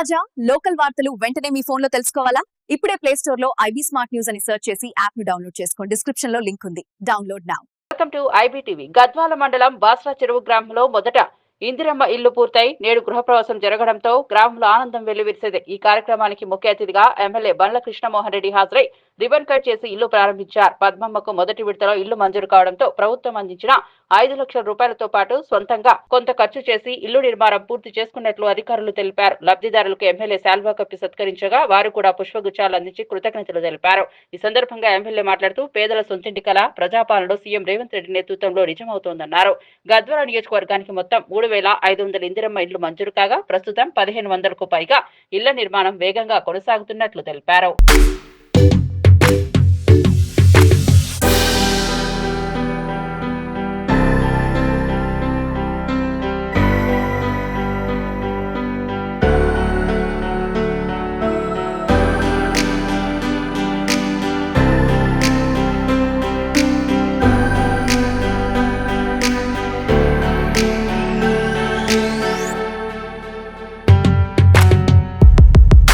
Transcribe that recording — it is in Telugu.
తాజా లోకల్ వార్తలు వెంటనే మీ ఫోన్లో తెలుసుకోవాలా? ఇప్పుడే ప్లే స్టోర్లో ఐబీ స్మార్ట్ న్యూస్ అని సెర్చ్ చేసి యాప్ను డౌన్లోడ్ చేసుకోండి. డిస్క్రిప్షన్లో లింక్ ఉంది. Download now welcome to IBTV Gadwal మండలం బాస్రా చెరువు గ్రామంలో మొదట ఇందిరమ్మ ఇల్లు పూర్తయి నేడు గృహప్రవేశం జరగడంతో గ్రామంలో ఆనందం వెల్లువిరిసేది. ఈ కార్యక్రమానికి ముఖ్య అతిథిగా ఎమ్మెల్యే బండ్ల కృష్ణమోహన్ రెడ్డి హాజరై రిబన్ కట్ చేసి ఇల్లు ప్రారంభించారు. పద్మమ్మకు మొదటి విడతలో ఇల్లు మంజూరు కావడంతో ప్రభుత్వం అందించిన ఐదు లక్షల రూపాయలతో పాటు సొంతంగా కొంత ఖర్చు చేసి ఇల్లు నిర్మాణం పూర్తి చేసుకున్నట్లు అధికారులు తెలిపారు. లబ్ధిదారులకు ఎమ్మెల్యే శాల్వా కప్పి సత్కరించగా వారు కూడా పుష్పగుచ్చాలు అందించి కృతజ్ఞతలు తెలిపారు. ఈ సందర్భంగా ఎమ్మెల్యే మాట్లాడుతూ పేదల సొంతింటి కళ ప్రజాపాలనలో సీఎం రేవంత్ రెడ్డి నేతృత్వంలో నిజమవుతోందన్నారు. గద్వాల నియోజకవర్గానికి మొత్తం మూడు వేల ఐదు వందల ఇందిరమ్మ ఇళ్ళు మంజూరు కాగా ప్రస్తుతం పదిహేను వందలకు పైగా ఇళ్ళ నిర్మాణం వేగంగా కొనసాగుతున్నట్లు తెలిపారు.